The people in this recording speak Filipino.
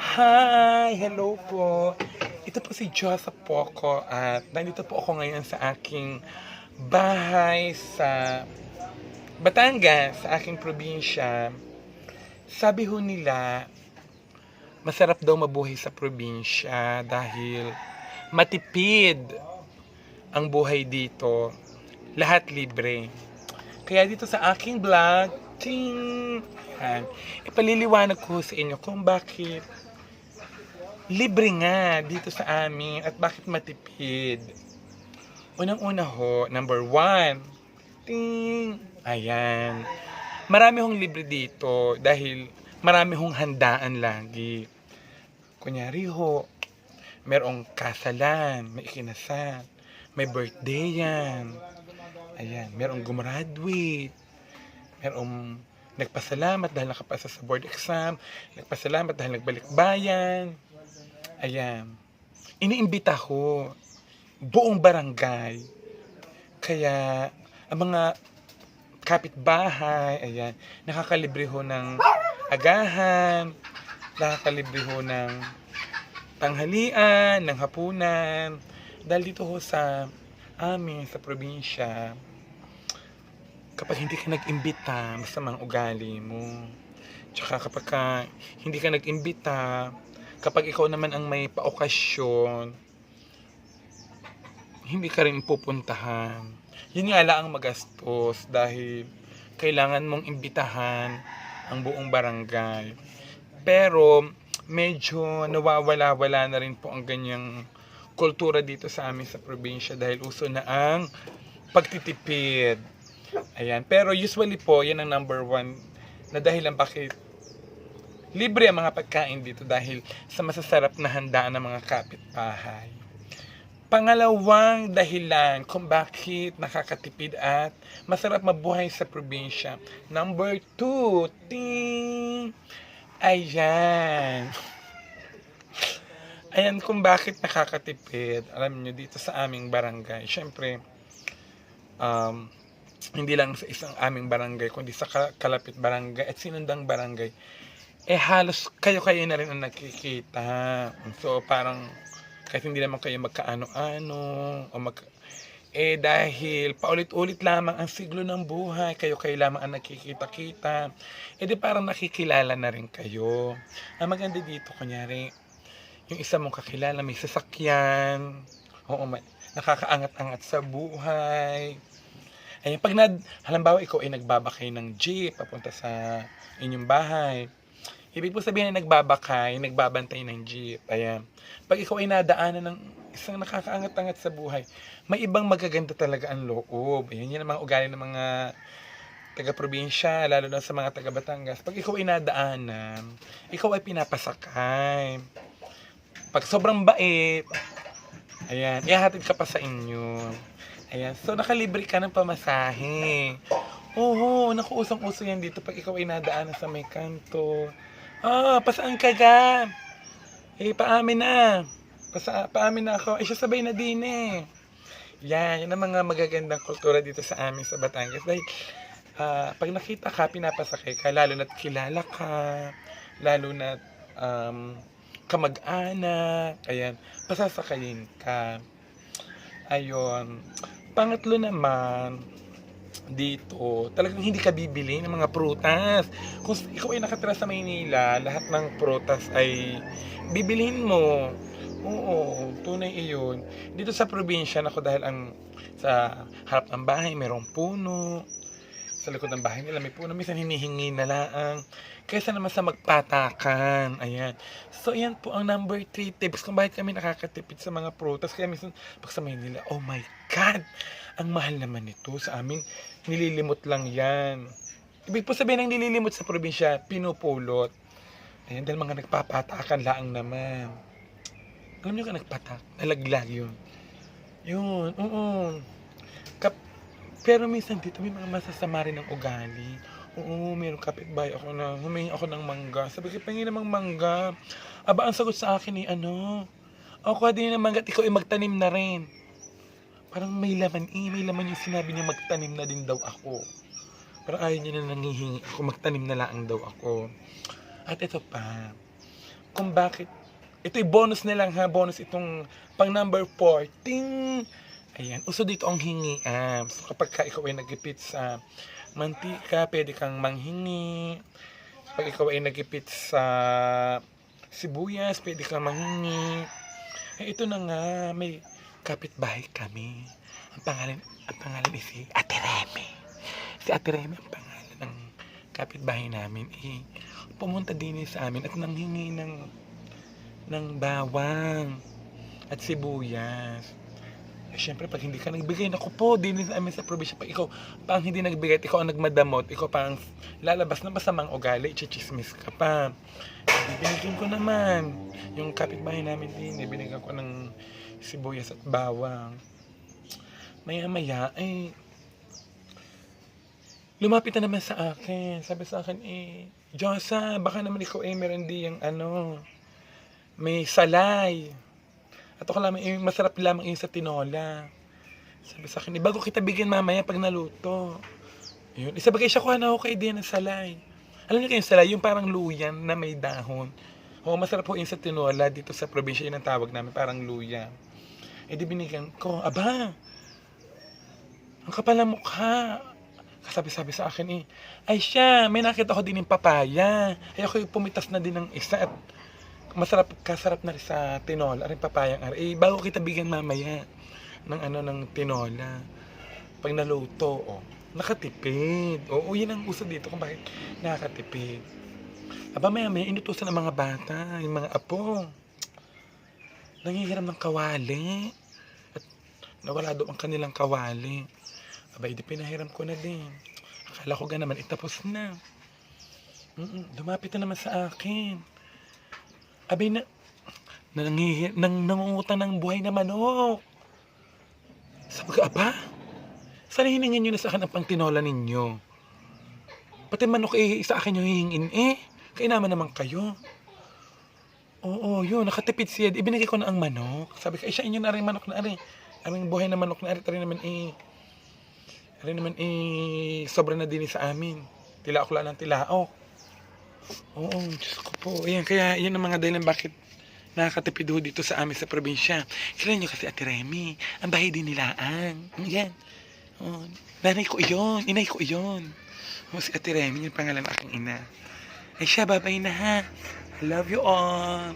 Hi! Hello po! Ito po si Joseph Poco at nandito po ako ngayon sa aking bahay sa Batangas, sa aking probinsya. Sabi ho nila, masarap daw mabuhay sa probinsya dahil matipid ang buhay dito. Lahat libre. Kaya dito sa aking vlog, ting! Ipaliliwanag ko sa inyo kung bakit libre nga dito sa amin at bakit matipid. Unang-una ho, number one, ting! Ayan. Marami hong libre dito dahil marami hong handaan lagi. Kunyari ho, merong kasalan, may ikinasal, may birthday yan. Ayan, merong gumraduate, merong nagpasalamat dahil nakapasa sa board exam, nagpasalamat dahil nagbalik bayan. Ayan. Iniimbita ko buong barangay. Kaya ang mga kapitbahay, ayan, nakakalibre ho ng agahan, nakakalibre ho ng tanghalian, ng hapunan. Dahil dito ho sa amin, sa probinsya, kapag hindi ka nag-imbita, masamang ugali mo. Tsaka kapag ka, hindi ka nag-imbita, kapag ikaw naman ang may paokasyon, hindi ka rin pupuntahan. Yun nga lang ang magastos dahil kailangan mong imbitahan ang buong barangay. Pero medyo nawawala-wala na rin po ang ganyang kultura dito sa amin sa probinsya dahil uso na ang pagtitipid. Ayan. Pero usually po, yan ang number one na dahilan bakit libre ang mga pagkain dito dahil sa masasarap na handaan ng mga kapitbahay. Pangalawang dahilan kung bakit nakakatipid at masarap mabuhay sa probinsya. Number two, ting! Ayan. Ayan kung bakit nakakatipid. Alam nyo, dito sa aming barangay. Siyempre, um, hindi lang sa isang aming barangay, kundi sa ka- kalapit barangay at sinundang barangay, eh halos kayo-kayo na rin ang nakikita. So parang kahit hindi naman kayo magkaano-ano o mag eh dahil paulit-ulit lamang ang siglo ng buhay, kayo-kayo lamang ang nakikita-kita, eh di parang nakikilala na rin kayo. Ang maganda dito, kunyari, yung isa mong kakilala may sasakyan, oo, may, nakakaangat-angat sa buhay, Ayan, pag nad, halimbawa ikaw ay nagbabakay ng jeep papunta sa inyong bahay. Ibig po sabihin na nagbabakay, nagbabantay ng jeep. Ayan. Pag ikaw ay nadaanan ng isang nakakaangat-angat sa buhay, may ibang magaganda talaga ang loob. Ayan, yan ang mga ugali ng mga taga-probinsya, lalo na sa mga taga-Batangas. Pag ikaw ay nadaanan, ikaw ay pinapasakay. Pag sobrang bait, ayan, ihahatid ka pa sa inyo. Ayan, so nakalibre ka ng pamasahe. Oo, naku, usong-uso yan dito pag ikaw ay nadaanan sa may kanto. Ah, pasaan ka ga? Eh, paamin na. Pasa, paamin na ako. Eh, siya sabay na din eh. Yan, yan ang mga magagandang kultura dito sa amin sa Batangas. Dahil, ah, pag nakita ka, pinapasakay ka, lalo na't kilala ka, lalo na't um, kamag-anak, ayan, pasasakayin ka. Ayun. Pangatlo naman, dito, talagang hindi ka bibili ng mga prutas. Kung ikaw ay nakatira sa Maynila, lahat ng prutas ay bibilhin mo. Oo, tunay iyon. Dito sa probinsya, nako dahil ang sa harap ng bahay merong puno. Sa likod ng bahay nila may puno. Minsan hinihingi na lang. Kaysa naman sa magpatakan. Ayan. So, yan po ang number 3 tips kung bakit kami nakakatipid sa mga prutas. Kaya minsan, pag sa Maynila, oh my God! Ang mahal naman nito sa amin. Nililimot lang yan. Ibig po sabihin ng nililimot sa probinsya, pinupulot. Ayan, dahil mga nagpapatakan laang naman. Alam nyo ka nagpatak? Nalaglag yun. Yun, oo. Kap pero minsan dito may mga masasama rin ng ugali. Oo, mayroong kapitbahay ako na humingi ako ng mangga. Sabi ko, pangin namang mangga. Aba, ang sagot sa akin ni ano, ako din ng mangga ikaw ay magtanim na rin. Parang may laman eh, may laman yung sinabi niya magtanim na din daw ako. Pero ayaw niya na nangihingi ako, magtanim na lang daw ako. At ito pa, kung bakit ito'y bonus na lang ha, bonus itong pang number 4. Ayan, uso dito ang hingi. Ah, so kapag ka ikaw ay nagipit sa mantika, pwede kang manghingi. Pag ikaw ay nagipit sa sibuyas, pwede kang manghingi. Eh, ito na nga, may kapitbahay kami. Ang pangalan, ang pangalan is si Ate Remy. Si Ate Remy ang pangalan ng kapitbahay namin. Eh, pumunta din sa amin at nanghingi ng ng bawang at sibuyas. Eh, syempre, pag hindi ka nagbigay, naku po, din sa amin sa probinsya. Pag ikaw pang hindi nagbigay ikaw ang nagmadamot, ikaw pang lalabas ng masamang ugali, chichismis ka pa. Hindi binigyan ko naman. Yung kapitbahay namin din, eh, binigyan ko ng sibuyas at bawang. Maya-maya, eh, lumapit na naman sa akin. Sabi sa akin, eh, Diyosa, baka naman ikaw eh, meron di yung ano, may salay. At ako lamang, eh, masarap lamang yun sa tinola. Sabi sa akin, eh, bago kita bigyan mamaya pag naluto. Yun. Isa bagay siya, kuha na ako kay din ng salay. Alam niyo kayo yung salay, yung parang luyan na may dahon. Oo, masarap po yun sa tinola dito sa probinsya, yun ang tawag namin, parang luya. Eh di binigyan ko, aba, ang kapal ng mukha. Kasabi-sabi sa akin eh, ay siya, may nakita ko din ng papaya. Ay ako yung pumitas na din ng isa at masarap, kasarap na rin sa tinola, rin papayang ari. Eh, bago kita bigyan mamaya ng ano, ng tinola. Pag naluto, oh, nakatipid. Oo, yun ang uso dito kung bakit nakakatipid. Aba, maya maya, inutusan ng mga bata, yung mga apo. Nangihiram ng kawali. At nawala doon ang kanilang kawali. Aba, hindi pinahiram ko na din. Akala ko ga naman, itapos na. Mm-mm, lumapit na naman sa akin. Abay na, nangihi, nang, nangungutang ng buhay na manok. Ko, aba, saan hiningin nyo na sa akin ang pangtinola ninyo? Pati manok eh, sa akin yung hihingin eh. Kainaman naman kayo. Oo, yun, nakatipid siya. Ibinigay ko na ang manok. Sabi ko, eh, siya inyo na rin manok na rin. Aming buhay na manok na rin, rin naman eh, rin naman eh, sobra na din sa amin. Tila ako lang ng tilaok. Oo, Diyos ko po. Ayan, kaya yan ang mga dahilan bakit nakakatipid ho dito sa amin sa probinsya. Kailan nyo kasi Ate Remy, ang bahay din nilaan. Yan. Oh, nanay ko iyon, inay ko iyon. Oh, si Ate Remy, yung pangalan ng aking ina. Ay siya, babay na ha. I love you all.